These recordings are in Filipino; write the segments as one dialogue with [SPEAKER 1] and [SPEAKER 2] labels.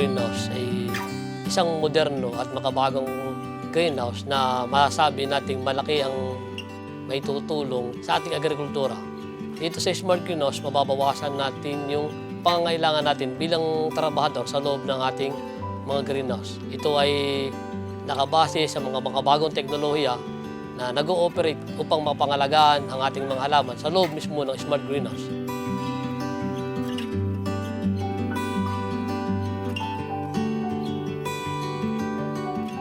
[SPEAKER 1] greenhouse ay isang moderno at makabagong greenhouse na masasabi nating malaki ang may tutulong sa ating agrikultura. Dito sa Smart Greenhouse, mababawasan natin yung pangangailangan natin bilang trabahador sa loob ng ating mga greenhouse. Ito ay nakabase sa mga makabagong teknolohiya na nag-ooperate upang mapangalagaan ang ating mga halaman sa loob mismo ng Smart Greenhouse.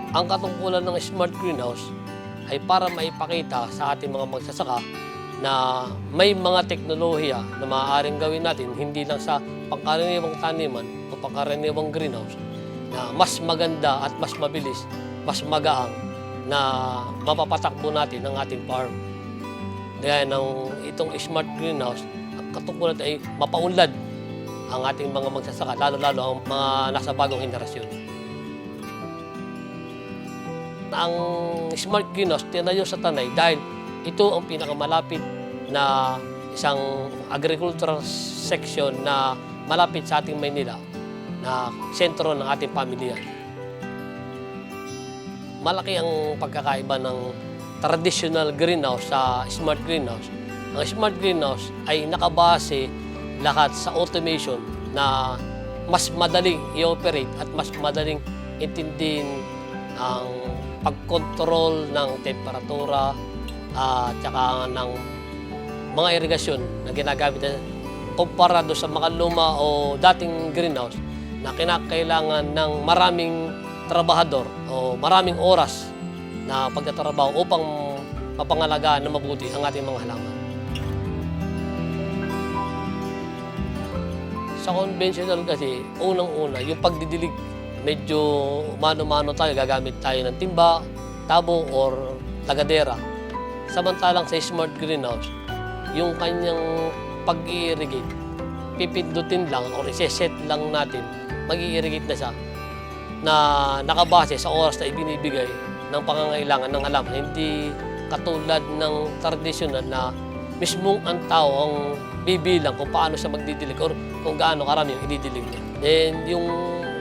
[SPEAKER 1] Ang katungkulan ng Smart Greenhouse ay para maipakita sa ating mga magsasaka na may mga teknolohiya na maaaring gawin natin hindi lang sa pangkaraniwang taniman o pangkaraniwang greenhouse na mas maganda at mas mabilis, mas magaang na mapapatakbo natin ang ating farm. Gaya ng itong smart greenhouse, ang katungkulan ay mapaunlad ang ating mga magsasaka, lalo-lalo ang mga nasa bagong henerasyon. Ang smart greenhouse tinayo sa Tanay dahil ito ang pinakamalapit na isang agricultural section na malapit sa ating Maynila na sentro ng ating pamilya. Malaki ang pagkakaiba ng traditional greenhouse sa smart greenhouse. Ang smart greenhouse ay nakabase lahat sa automation na mas madaling i-operate at mas madaling intindihin ang pagkontrol ng temperatura at saka ng mga irigasyon na ginagamit na kumpara doon sa mga luma o dating greenhouse na kinakailangan ng maraming trabahador o maraming oras na pagtatrabaho upang mapangalagaan na mabuti ang ating mga halaman. Sa conventional kasi, unang-una, yung pagdidilig, medyo mano-mano tayo, gagamit tayo ng timba, tabo, or tagadera. Samantalang sa smart greenhouse, yung kanyang pag-irrigate, pipindutin lang or iseset lang natin, mag-irrigate na siya na nakabase sa oras na ibinibigay ng pangangailangan ng halaman. Hindi katulad ng traditional na mismong ang tao ang bibilang kung paano siya magdidilig or kung gaano karami yung ididilig niya. Then yung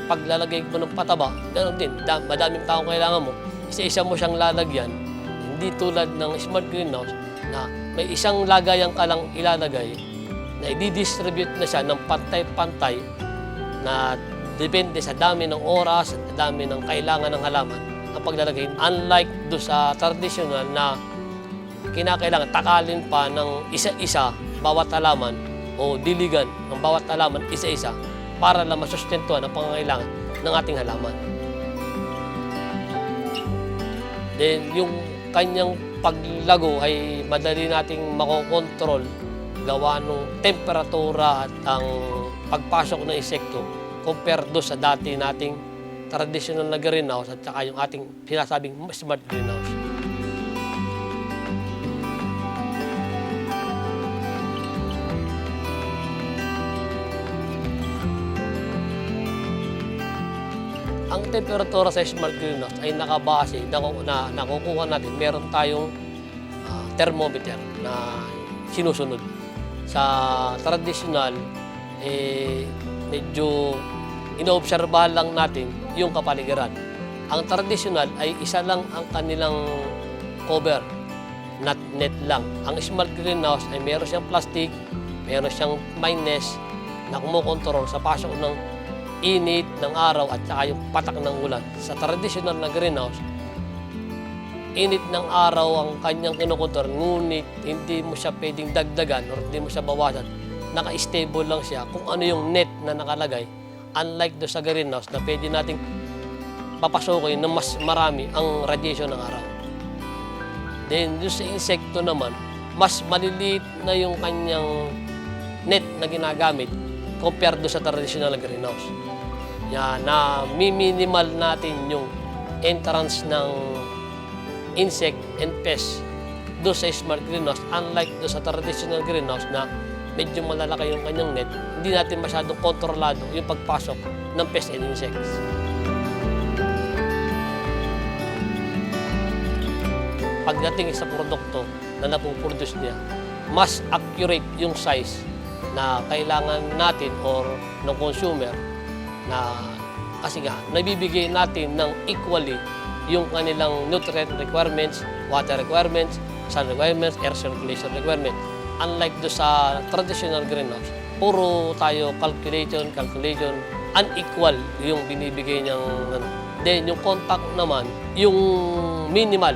[SPEAKER 1] paglalagay mo ng pataba, ganoon din. Da- madaming tao kailangan mo, isa-isa mo siyang lalagyan. Hindi tulad ng smart greenhouse na may isang lagayan ka lang ilalagay na i-distribute na siya ng pantay-pantay na depende sa dami ng oras at dami ng kailangan ng halaman ang paglalagay. Unlike do sa traditional na kinakailangan takalin pa ng isa-isa bawat halaman o diligan ng bawat halaman isa-isa para lang masustentuhan ang pangangailangan ng ating halaman. Then yung kanyang paglago ay madali nating makokontrol gawa ng temperatura at ang pagpasok ng insekto compare do sa dati nating traditional na greenhouse at saka yung ating sinasabing smart greenhouse. Ang temperatura sa smart greenhouse ay nakabase, na, na nakukuha natin, meron tayong ah, thermometer na sinusunod. Sa traditional, eh, medyo inoobserbahan lang natin yung kapaligiran. Ang traditional ay isa lang ang kanilang cover, not net lang. Ang smart greenhouse ay meron siyang plastic, meron siyang minus na kumukontrol sa pasok ng init ng araw at saka yung patak ng ulan. Sa traditional na greenhouse, init ng araw ang kanyang kinukontrol, ngunit hindi mo siya pwedeng dagdagan or hindi mo siya bawasan. Naka-stable lang siya kung ano yung net na nakalagay. Unlike do sa greenhouse na pwede nating papasukin na mas marami ang radiation ng araw. Then, doon sa insekto naman, mas maliliit na yung kanyang net na ginagamit compared sa traditional na greenhouse. Yan, na minimal natin yung entrance ng insect and pest do sa smart greenhouse unlike do sa traditional greenhouse na medyo malalaki yung kanyang net, hindi natin masyadong kontrolado yung pagpasok ng pest and insects. Pagdating sa produkto na napuproduce niya, mas accurate yung size na kailangan natin or ng consumer na Kasi nga, nabibigay natin ng equally yung kanilang nutrient requirements, water requirements, sun requirements, air circulation requirements. Unlike do sa traditional greenhouse, puro tayo calculation, calculation, unequal yung binibigay niyang ano. Then yung contact naman, yung minimal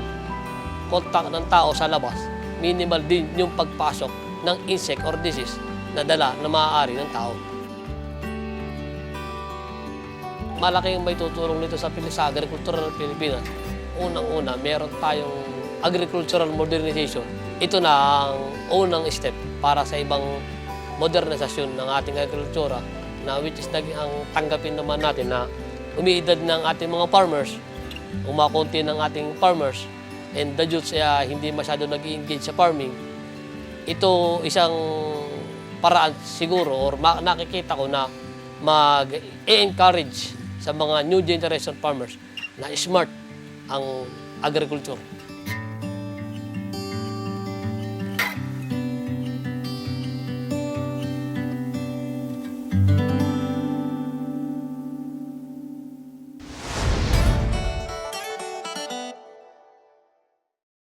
[SPEAKER 1] contact ng tao sa labas, minimal din yung pagpasok ng insect or disease na dala na maaari ng tao. Malaki yung may tutulong nito sa, sa agricultural ng Pilipinas. Unang-una, meron tayong agricultural modernization. Ito na ang unang step para sa ibang modernisasyon ng ating agrikultura na which is naging ang tanggapin naman natin na umiidad ng ating mga farmers, umakunti ng ating farmers, and the youths ay hindi masyado nag engage sa farming, ito isang paraan siguro or nakikita ko na mag-encourage sa mga new generation farmers na smart ang agriculture.